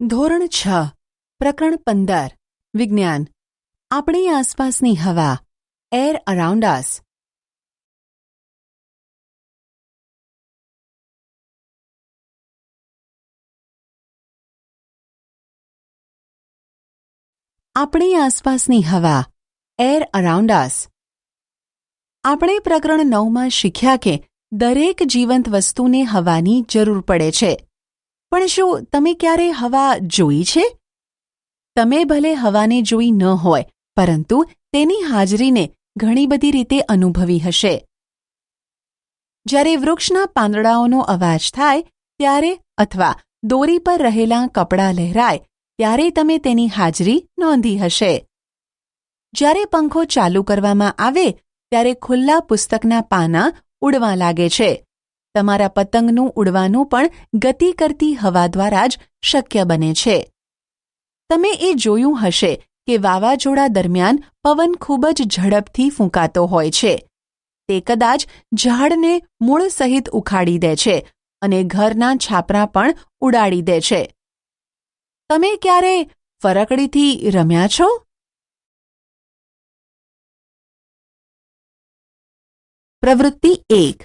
ધોરણ છ, પ્રકરણ પંદર, વિજ્ઞાન. આપણી આસપાસની હવા એર અરાઉન્ડ અસ આપણી આસપાસની હવા એર અરાઉન્ડ અસ આપણે પ્રકરણ નવમાં શીખ્યા કે દરેક જીવંત વસ્તુને હવાની જરૂર પડે છે. પણ શું તમે ક્યારે હવા જોઈ છે? તમે ભલે હવાને જોઈ ન હોય, પરંતુ તેની હાજરીને ઘણી બધી રીતે અનુભવી હશે. જ્યારે વૃક્ષના પાંદડાઓનો અવાજ થાય, ત્યારે અથવા દોરી પર રહેલા કપડાં લહેરાય, ત્યારે તમે તેની હાજરી નોંધી હશે. જ્યારે પંખો ચાલુ કરવામાં આવે, ત્યારે ખુલ્લા પુસ્તકના પાના ઉડવા લાગે છે. તમારા પતંગનું ઉડવાનું પણ ગતિ કરતી હવા દ્વારા જ શક્ય બને છે. તમે એ જોયું હશે કે વાવાઝોડા દરમિયાન પવન ખૂબ જ ઝડપથી ફૂંકાતો હોય છે. તે કદાચ ઝાડને મૂળ સહિત ઉખાડી દે છે અને ઘરના છાપરા પણ ઉડાડી દે છે. તમે ક્યારે ફરકડીથી રમ્યા છો? પ્રવૃત્તિ એક.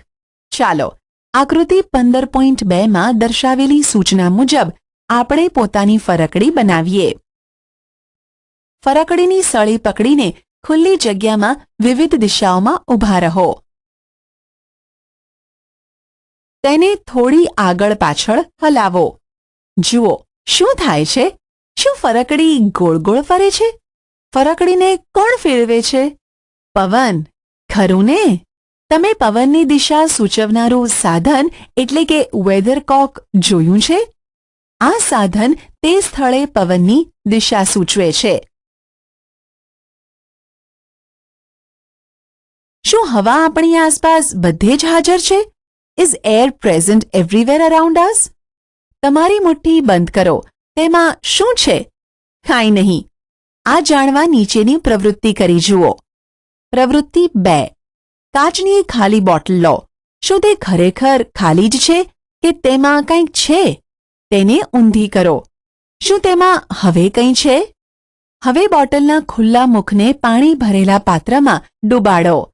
ચાલો આકૃતિ પંદર પોઈન્ટ બેમાં દર્શાવેલી સૂચના મુજબ આપણે પોતાની ફરકડી બનાવીએ. ફરકડીની સળી પકડીને ખુલ્લી જગ્યામાં વિવિધ દિશાઓમાં ઊભા રહો. તેને થોડી આગળ પાછળ હલાવો. જુઓ, શું થાય છે? શું ફરકડી ગોળ ગોળ ફરે છે? ફરકડીને કોણ ફેરવે છે? પવન, ખરું ને? તમે પવનની દિશા સૂચવનારું સાધન, એટલે કે વેધરકોક જોયું છે? આ સાધન તે સ્થળે પવનની દિશા સૂચવે છે. શું હવા આપણી આસપાસ બધે જ હાજર છે? Is air present everywhere around us તમારી મુઠ્ઠી બંધ કરો. તેમાં શું છે? કાંઈ નહીં. આ જાણવા નીચેની પ્રવૃત્તિ કરી જુઓ. પ્રવૃત્તિ બે. કાચની ખાલી બોટલ લો. શું તે ખરેખર ખાલી જ છે કે તેમાં કંઈક છે? તેને ઊંધી કરો. શું તેમાં હવે કંઈ છે? હવે બોટલના ખુલ્લા મુખને પાણી ભરેલા પાત્રમાં ડૂબાડો.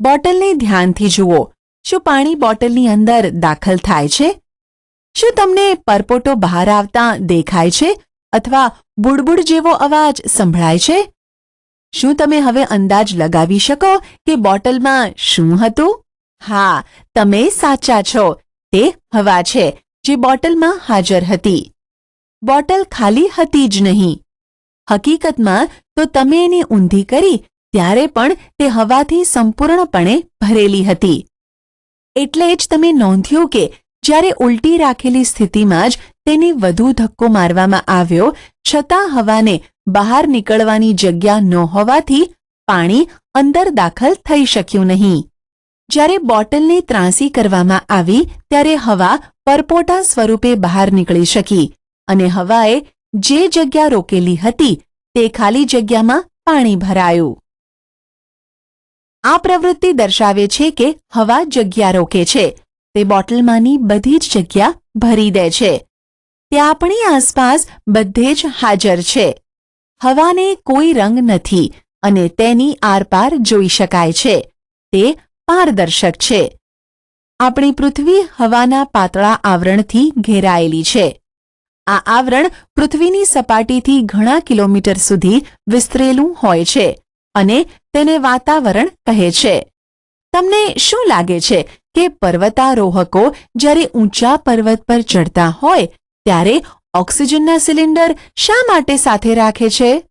બોટલને ધ્યાનથી જુઓ. શું પાણી બોટલની અંદર દાખલ થાય છે? શું તમને પરપોટો બહાર આવતા દેખાય છે અથવા બુડબુડ જેવો અવાજ સંભળાય છે? શું તમે હવે અંદાજ લગાવી શકો કે બોટલમાં શું હતું? હા, તમે સાચા છો. તે હવા છે, જે બોટલમાં હાજર હતી. બોટલ ખાલી હતી જ નહીં. હકીકતમાં તો તમે એને ઊંધી કરી ત્યારે પણ તે હવાથી સંપૂર્ણપણે ભરેલી હતી. એટલે જ તમે નોંધ્યું કે જ્યારે ઉલટી રાખેલી સ્થિતિમાં જ તેને વધુ ધક્કો મારવામાં આવ્યો, છતાં હવાને બહાર નીકળવાની જગ્યા ન હોવાથી પાણી અંદર દાખલ થઈ શક્યું નહીં. જ્યારે બોટલને ત્રાંસી કરવામાં આવી, ત્યારે હવા પરપોટા સ્વરૂપે બહાર નીકળી શકી અને હવાએ જે જગ્યા રોકેલી હતી, તે ખાલી જગ્યામાં પાણી ભરાયું. આ પ્રવૃત્તિ દર્શાવે છે કે હવા જગ્યા રોકે છે. તે બોટલમાંની બધી જ જગ્યા ભરી દે છે. તે આપણી આસપાસ બધે જ હાજર છે. હવાને કોઈ રંગ નથી અને તેની આરપાર જોઈ શકાય છે. તે પારદર્શક છે. આપણી પૃથ્વી હવાના પાતળા આવરણથી ઘેરાયેલી છે. આ આવરણ પૃથ્વીની સપાટીથી ઘણા કિલોમીટર સુધી વિસ્તરેલું હોય છે અને તેને વાતાવરણ કહે છે. તમને શું લાગે છે કે પર્વતારોહકો જ્યારે ઊંચા પર્વત પર ચડતા હોય ત્યારે ઓક્સિજનના સિલિન્ડર શા માટે સાથે રાખે છે?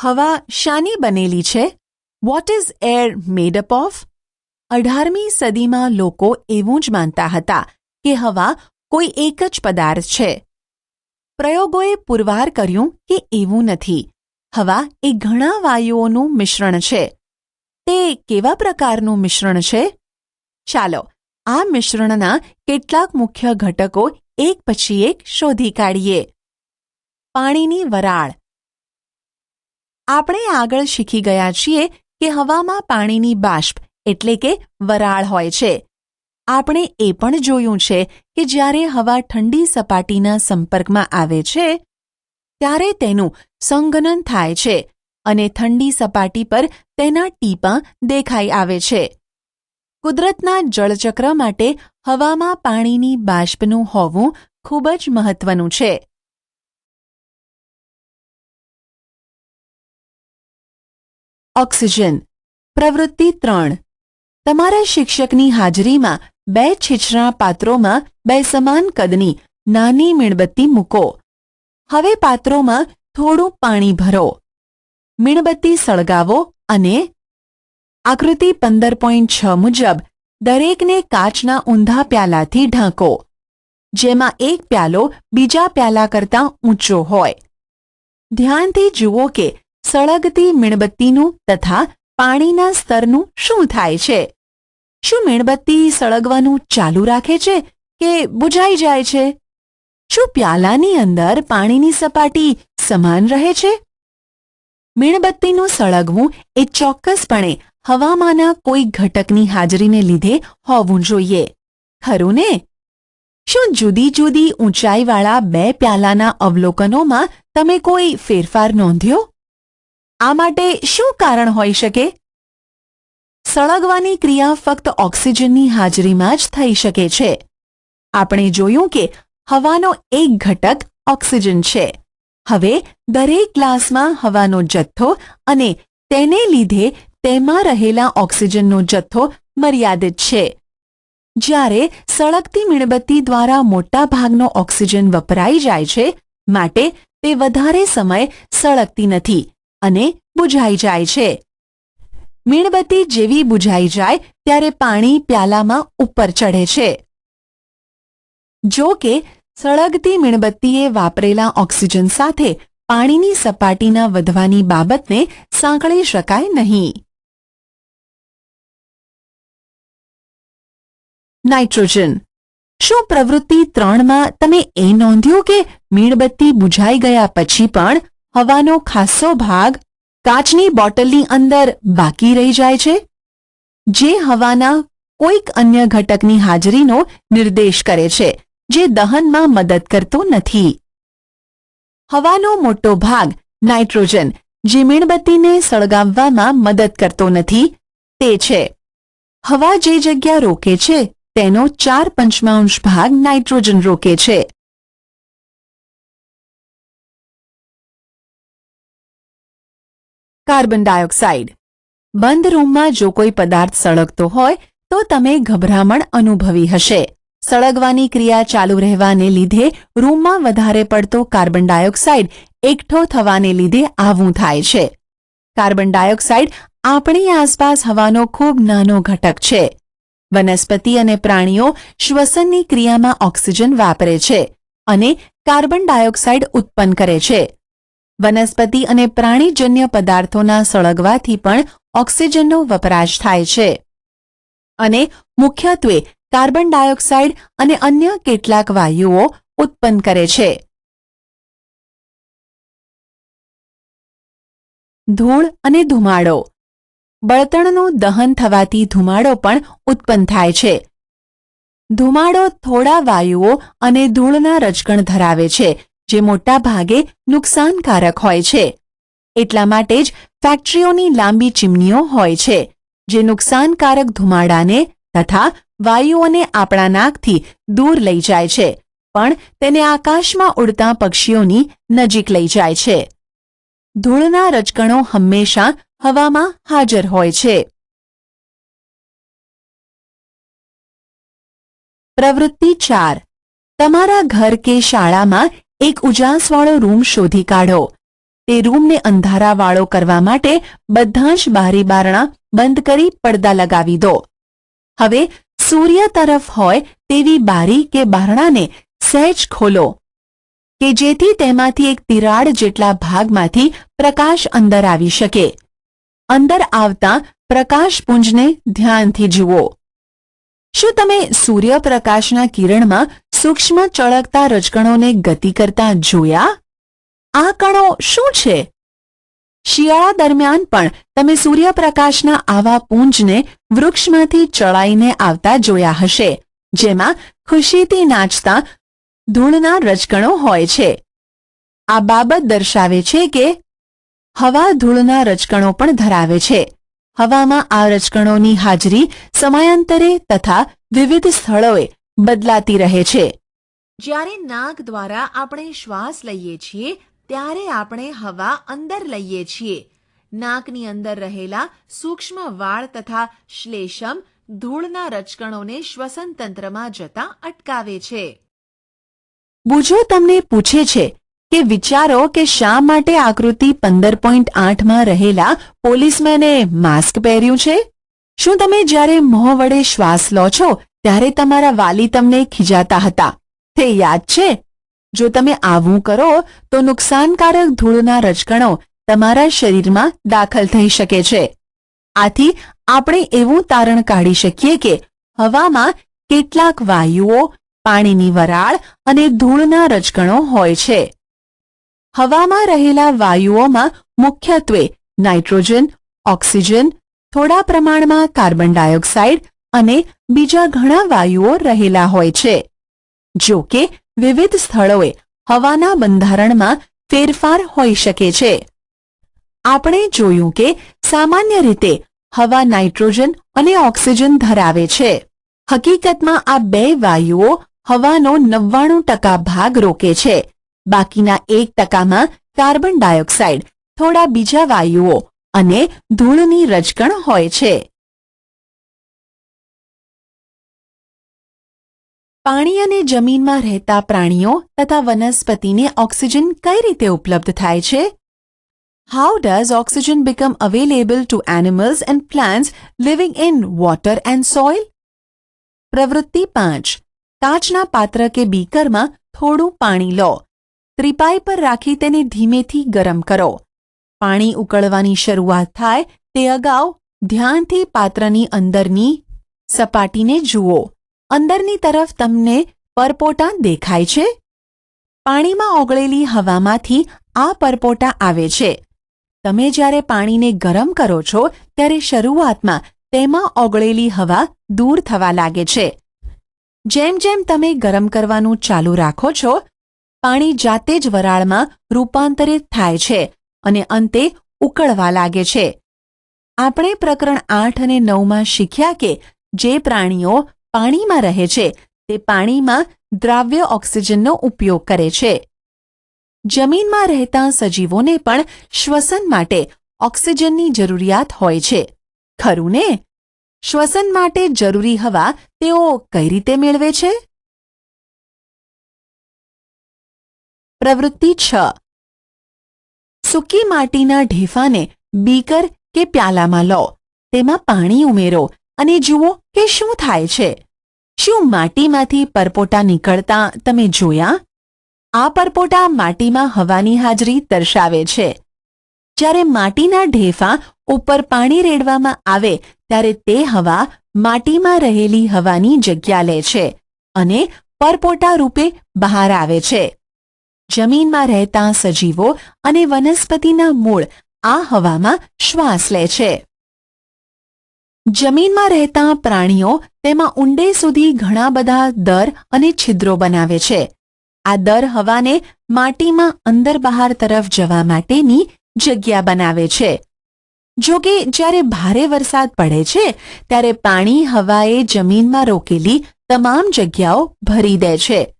હવા શાની બનેલી છે? What is air made up of અઢારમી સદીમાં લોકો એવું જ માનતા હતા કે હવા કોઈ એક જ પદાર્થ છે. પ્રયોગોએ પુરવાર કર્યું કે એવું નથી. હવા એ ઘણા વાયુઓનું મિશ્રણ છે. તે કેવા પ્રકારનું મિશ્રણ છે? ચાલો આ મિશ્રણના કેટલાક મુખ્ય ઘટકો એક પછી એક શોધી કાઢીએ. પાણીની વરાળ. આપણે આગળ શીખી ગયા છીએ કે હવામાં પાણીની બાષ્પ એટલે કે વરાળ હોય છે. આપણે એ પણ જોયું છે કે જ્યારે હવા ઠંડી સપાટીના સંપર્કમાં આવે છે, ત્યારે તેનું સંઘનન થાય છે અને ઠંડી સપાટી પર તેના ટીપાં દેખાઈ આવે છે. કુદરતના જળચક્ર માટે હવામાં પાણીની બાષ્પનું હોવું ખૂબ જ મહત્વનું છે. ઓક્સિજન. પ્રવૃત્તિ ત્રણ. તમારા શિક્ષકની હાજરીમાં બે છીછરા પાત્રોમાં બે સમાન કદની નાની મીણબત્તી મૂકો. હવે પાત્રોમાં થોડું પાણી ભરો. મીણબત્તી સળગાવો અને આકૃતિ પંદર પોઈન્ટ છ મુજબ દરેકને કાચના ઊંધા પ્યાલાથી ઢાંકો, જેમાં એક પ્યાલો બીજા પ્યાલા કરતાં ઊંચો હોય. ધ્યાનથી જુઓ કે સળગતી મીણબત્તીનું તથા પાણીના સ્તરનું શું થાય છે? શું મીણબત્તી સળગવાનું ચાલુ રાખે છે કે બુઝાઈ જાય છે? શું પ્યાલાની અંદર પાણીની સપાટી સમાન રહે છે? મીણબત્તીનું સળગવું એ ચોક્કસપણે હવામાંના કોઈ ઘટકની હાજરીને લીધે હોવું જોઈએ. ખરું ને? શું જુદી જુદી ઊંચાઈવાળા બે પ્યાલાના અવલોકનોમાં તમે કોઈ ફેરફાર નોંધ્યો? આ માટે શું કારણ હોઈ શકે? સળગવાની ક્રિયા ફક્ત ઓક્સિજનની હાજરીમાં જ થઈ શકે છે. આપણે જોયું કે હવાનો એક ઘટક ઓક્સિજન છે. હવે દરેક ગ્લાસમાં હવાનો જથ્થો અને તેને લીધે તેમાં રહેલા ઓક્સિજનનો જથ્થો મર્યાદિત છે. જ્યારે સળગતી મીણબત્તી દ્વારા મોટા ભાગનો ઓક્સિજન વપરાઈ જાય છે, માટે તે વધારે સમય સળગતી નથી અને બુઝાઈ જાય છે. મીણબત્તી જેવી બુઝાઈ જાય ત્યારે પાણી પ્યાલામાં ઉપર ચઢે છે. જો કે, સળગતી મીણબત્તીએ વાપરેલા ઓક્સિજન સાથે પાણીની સપાટીના વધવાની બાબતને સાંકળી શકાય નહીં. નાઇટ્રોજન. શું પ્રવૃત્તિ ત્રણમાં તમે એ નોંધ્યું કે મીણબત્તી બુઝાઈ ગયા પછી પણ હવાનો ખાસ્સો ભાગ કાચની બોટલની અંદર બાકી રહી જાય છે? જે હવાના કોઈક અન્ય ઘટકની હાજરીનો નિર્દેશ કરે છે, જે દહનમાં મદદ કરતો નથી. હવાનો મોટો ભાગ નાઇટ્રોજન, જે મીણબત્તીને સળગાવવામાં મદદ કરતો નથી, તે છે. હવા જે જગ્યા રોકે છે તેનો ચાર પંચમાંશ ભાગ નાઇટ્રોજન રોકે છે. Carbon dioxide. બંધ રૂમમાં જો કોઈ પદાર્થ સળગતો હોય, તો તમે ગભરામણ અનુભવી હશે. સળગવાની ક્રિયા ચાલુ રહેવાને લીધે રૂમમાં વધારે પડતો કાર્બન ડાયોક્સાઇડ એકઠો થવાને લીધે આવું થાય છે. કાર્બન ડાયોક્સાઇડ આપણી આસપાસ હવાનો ખૂબ નાનો ઘટક છે. વનસ્પતિ અને પ્રાણીઓ શ્વસનની ક્રિયામાં ઓક્સિજન વાપરે છે અને કાર્બન ડાયોક્સાઇડ ઉત્પન્ન કરે છે. વનસ્પતિ અને પ્રાણીજન્ય પદાર્થોના સળગવાથી પણ ઓક્સિજનનો વપરાશ થાય છે. અને મુખ્યત્વે કાર્બન ડાયોક્સાઇડ અને અન્ય કેટલાક વાયુઓ ઉત્પન્ન કરે છે. ધૂળ અને ધુમાડો બળતણનું દહન થવાથી ધુમાડો પણ ઉત્પન્ન થાય છે. ધુમાડો થોડા વાયુઓ અને ધૂળના રજકણ ધરાવે છે, જે મોટા ભાગે નુકસાનકારક હોય છે. એટલા માટે જ ફેક્ટરીઓની લાંબી ચીમનીઓ હોય છે, જે નુકસાનકારક ધુમાડાને તથા વાયુઓને આપણા નાકથી દૂર લઈ જાય છે, પણ તેને આકાશમાં ઉડતા પક્ષીઓની નજીક લઈ જાય છે. ધૂળના રજકણો હંમેશા હવામાં હાજર હોય છે. પ્રવૃત્તિ ચાર. તમારા ઘર કે શાળામાં એક ઉજાસવાળો રૂમ શોધી કાઢો. તે રૂમને અંધારાવાળો કરવા માટે બધા જ બારી બારણા બંધ કરી પડદા લગાવી દો. હવે સૂર્ય તરફ હોય તેવી બારી કે બારણાને સહેજ ખોલો. કે જેથી તેમાંથી એક તિરાડ જેટલા ભાગમાંથી પ્રકાશ અંદર આવી શકે. અંદર આવતા પ્રકાશપુંજને ધ્યાનથી જુઓ. શું તમે સૂર્યપ્રકાશના કિરણમાં સૂક્ષ્મ ચળકતા રજકણોને ગતિ કરતા જોયા? આ કણો શું છે? શિયાળા દરમિયાન પણ તમે સૂર્યપ્રકાશના આવા પુંજને વૃક્ષમાંથી ચડાઈને આવતા જોયા હશે, જેમાં ખુશીથી નાચતા ધૂળના રજકણો હોય છે. આ બાબત દર્શાવે છે કે હવા ધૂળના રજકણો પણ ધરાવે છે. હવામાં આ રજકણોની હાજરી સમયાંતરે તથા વિવિધ સ્થળોએ બદલાતી રહે છે. જ્યારે નાક દ્વારા આપણે શ્વાસ લઈએ છીએ, ત્યારે આપણે હવા અંદર લઈએ છીએ. નાકની અંદર રહેલા સૂક્ષ્મ વાળ તથા શ્લેષમ ધૂળના રજકણોને શ્વસન તંત્રમાં જતા અટકાવે છે. બુજો તમને પૂછે છે કે વિચારો કે શા માટે આકૃતિ પંદર પોઈન્ટ આઠમાં રહેલા પોલીસમેને માસ્ક પહેર્યું છે? શું તમે જ્યારે મોં વડે શ્વાસ લો છો, ત્યારે તમારા વાલી તમને ખીજાતા હતા? તે યાદ છે? જો તમે આવું કરો, તો નુકસાનકારક ધૂળના રજકણો તમારા શરીરમાં દાખલ થઈ શકે છે. આથી, આપણે એવું તારણ કાઢી શકીએ કે હવામાં કેટલાક વાયુઓ, પાણીની વરાળ અને ધૂળના રજકણો હોય છે. હવામાં રહેલા વાયુઓમાં મુખ્યત્વે નાઇટ્રોજન, ઓક્સિજન, થોડા પ્રમાણમાં કાર્બન ડાયોક્સાઇડ અને બીજા ઘણા વાયુઓ રહેલા હોય છે. જો કે, વિવિધ સ્થળોએ હવાના બંધારણમાં ફેરફાર હોઈ શકે છે. આપણે જોયું કે સામાન્ય રીતે હવા નાઇટ્રોજન અને ઓક્સિજન ધરાવે છે. હકીકતમાં આ બે વાયુઓ હવાનો નવ્વાણું ટકા ભાગ રોકે છે. બાકીના એક ટકામાં કાર્બન ડાયોક્સાઇડ, થોડા બીજા વાયુઓ અને ધૂળની રજકણ હોય છે. પાણી અને જમીનમાં રહેતા પ્રાણીઓ તથા વનસ્પતિને ઓક્સિજન કઈ રીતે ઉપલબ્ધ થાય છે? How does oxygen become available to animals and plants living in water and soil પ્રવૃત્તિ પાંચ. કાચના પાત્ર કે બીકરમાં થોડું પાણી લો. ત્રિપાઈ પર રાખી તેને ધીમેથી ગરમ કરો. પાણી ઉકળવાની શરૂઆત થાય તે અગાઉ ધ્યાનથી પાત્રની અંદરની સપાટીને જુઓ. અંદરની તરફ તમને પરપોટા દેખાય છે. પાણીમાં ઓગળેલી હવામાંથી આ પરપોટા આવે છે. તમે જ્યારે પાણીને ગરમ કરો છો, ત્યારે શરૂઆતમાં તેમાં ઓગળેલી હવા દૂર થવા લાગે છે. જેમ જેમ તમે ગરમ કરવાનું ચાલુ રાખો છો પાણી જાતે જ વરાળમાં રૂપાંતરિત થાય છે અને અંતે ઉકળવા લાગે છે. આપણે પ્રકરણ આઠ અને નવમાં શીખ્યા કે જે પ્રાણીઓ પાણીમાં રહે છે, તે પાણીમાં દ્રાવ્ય ઓક્સિજનનો ઉપયોગ કરે છે. જમીનમાં રહેતા સજીવોને પણ શ્વસન માટે ઓક્સિજનની જરૂરિયાત હોય છે. ખરું ને? શ્વસન માટે જરૂરી હવા તેઓ કઈ રીતે મેળવે છે? પ્રવૃત્તિ છ. સૂકી માટીના ઢેફાને બીકર કે પ્યાલામાં લો. તેમાં પાણી ઉમેરો અને જુઓ કે શું થાય છે. શું માટીમાંથી પરપોટા નીકળતા તમે જોયા? આ પરપોટા માટીમાં હવાની હાજરી દર્શાવે છે. જ્યારે માટીના ઢેફા ઉપર પાણી રેડવામાં આવે, ત્યારે તે હવા માટીમાં રહેલી હવાની જગ્યા લે છે અને પરપોટા રૂપે બહાર આવે છે. જમીનમાં રહેતા સજીવો અને વનસ્પતિના મૂળ આ હવામાં શ્વાસ લે છે. જમીનમાં રહેતા પ્રાણીઓ તેમાં ઊંડે સુધી ઘણા બધા દર અને છિદ્રો બનાવે છે. આ દર હવાને માટીમાં અંદર બહાર તરફ જવા માટેની જગ્યા બનાવે છે. જો કે જ્યારે ભારે વરસાદ પડે છે, ત્યારે પાણી હવાએ જમીનમાં રોકેલી તમામ જગ્યાઓ ભરી દે છે.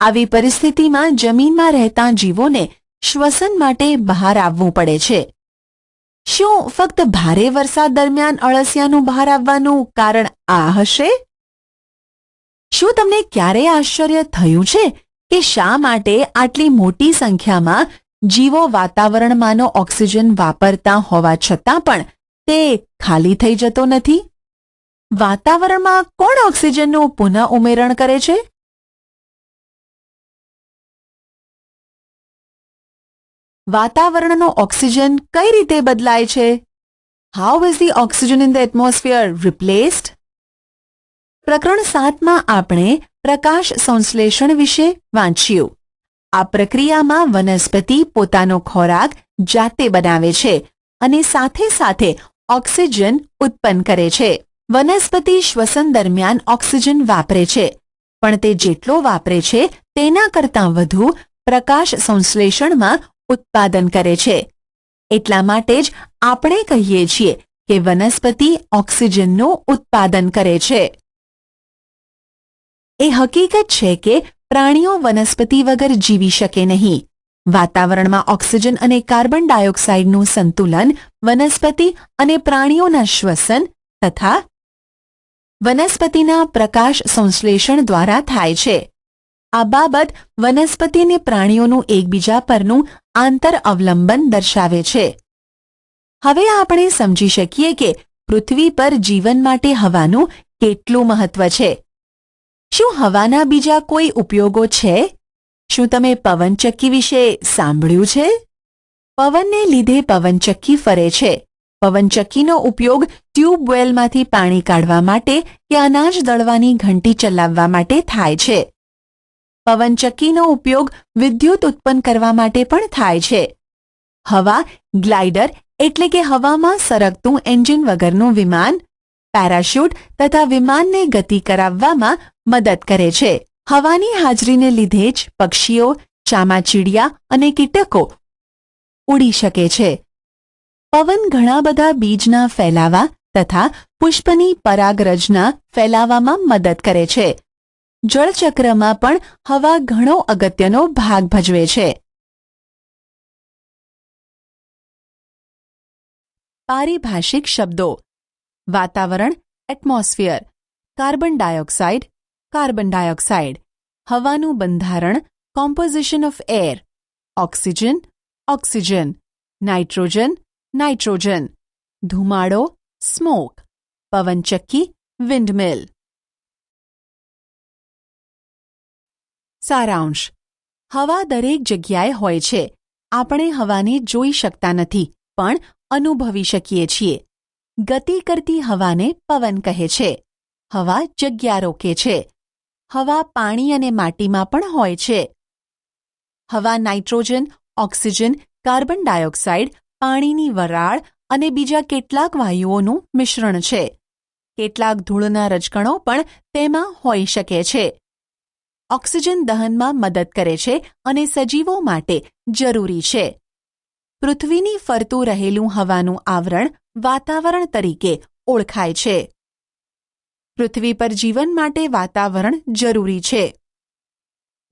આવી પરિસ્થિતિમાં જમીનમાં રહેતા જીવોને શ્વસન માટે બહાર આવવું પડે છે. શું ફક્ત ભારે વરસાદ દરમિયાન અળસિયાનું બહાર આવવાનું કારણ આ હશે? શું તમને ક્યારેય આશ્ચર્ય થયું છે કે શા માટે આટલી મોટી સંખ્યામાં જીવો વાતાવરણમાંનો ઓક્સિજન વાપરતા હોવા છતાં પણ તે ખાલી થઈ જતો નથી? વાતાવરણમાં કોણ ઓક્સિજનનું પુનઃ ઉમેરણ કરે છે? વાતાવરણનો ઓક્સિજન કઈ રીતે બદલાય છે? How is the oxygen in the atmosphere replaced પ્રકરણ સાતમાં આપણે પ્રકાશ સંશ્લેષણ વિશે વાંચ્યું. આ પ્રક્રિયામાં વનસ્પતિ પોતાનો ખોરાક જાતે બનાવે છે અને સાથે સાથે ઓક્સિજન ઉત્પન્ન કરે છે. વનસ્પતિ શ્વસન દરમિયાન ઓક્સિજન વાપરે છે, પણ તે જેટલો વાપરે છે તેના કરતાં વધુ પ્રકાશ સંશ્લેષણમાં ઉત્પાદન કરે છે. એટલા માટે જ આપણે કહીએ છીએ કે વનસ્પતિ ઓક્સિજનનું ઉત્પાદન કરે છે. એ હકીકત છે કે પ્રાણીઓ વનસ્પતિ વગર જીવી શકે નહીં. વાતાવરણમાં ઓક્સિજન અને કાર્બન ડાયોક્સાઇડનું સંતુલન વનસ્પતિ અને પ્રાણીઓના શ્વસન તથા વનસ્પતિના પ્રકાશ સંશ્લેષણ દ્વારા થાય છે. આ બાબત વનસ્પતિ અને પ્રાણીઓનું એકબીજા પરનું આંતર અવલંબન દર્શાવે છે. હવે આપણે સમજી શકીએ કે પૃથ્વી પર જીવન માટે હવાનું કેટલું મહત્વ છે. શું હવાના બીજા કોઈ ઉપયોગો છે? શું તમે પવનચક્કી વિશે સાંભળ્યું છે? પવનને લીધે પવનચક્કી ફરે છે. પવનચક્કીનો ઉપયોગ ટ્યુબવેલમાંથી પાણી કાઢવા માટે કે અનાજ દળવાની ઘંટી ચલાવવા માટે થાય છે. પવનચક્કીનો ઉપયોગ વિદ્યુત ઉત્પન્ન કરવા માટે પણ થાય છે. હવા, ગ્લાઇડર એટલે કે હવામાં સરકતું એન્જિન વગરનું વિમાન, પેરાશૂટ તથા વિમાનને ગતિ કરાવવામાં મદદ કરે છે. હવાની હાજરીને લીધે જ પક્ષીઓ, ચામાચીડિયા અને કીટકો ઉડી શકે છે. પવન ઘણા બધા બીજના ફેલાવા તથા પુષ્પની પરાગરજના ફેલાવામાં મદદ કરે છે. જળચક્રમાં પણ હવા ઘણો અગત્યનો ભાગ ભજવે છે. પારિભાષિક શબ્દો. વાતાવરણ atmosphere carbon dioxide carbon dioxide હવાનું બંધારણ composition of air oxygen oxygen nitrogen nitrogen ધુમાડો સ્મોક પવનચક્કી વિન્ડમિલ સારાંશ. હવા દરેક જગ્યાએ હોય છે. આપણે હવાને જોઈ શકતા નથી, પણ અનુભવી શકીએ છીએ. ગતિ કરતી હવાને પવન કહે છે. હવા જગ્યા રોકે છે. હવા પાણી અને માટીમાં પણ હોય છે. હવા નાઇટ્રોજન, ઓક્સિજન, કાર્બન ડાયોક્સાઇડ, પાણીની વરાળ અને બીજા કેટલાક વાયુઓનું મિશ્રણ છે. કેટલાક ધૂળના રજકણો પણ તેમાં હોઈ શકે છે. ઓક્સિજન દહનમાં મદદ કરે છે અને સજીવો માટે જરૂરી છે. પૃથ્વીની ફરતું રહેલું હવાનું આવરણ વાતાવરણ તરીકે ઓળખાય છે. પૃથ્વી પર જીવન માટે વાતાવરણ જરૂરી છે.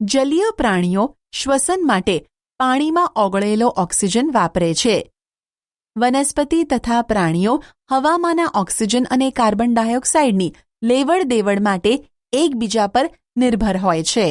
જલીય પ્રાણીઓ શ્વસન માટે પાણીમાં ઓગળેલો ઓક્સિજન વાપરે છે. વનસ્પતિ તથા પ્રાણીઓ હવામાંના ઓક્સિજન અને કાર્બન ડાયોક્સાઇડની લેવડ દેવડ માટે એકબીજા પર નિર્ભર હોય છે.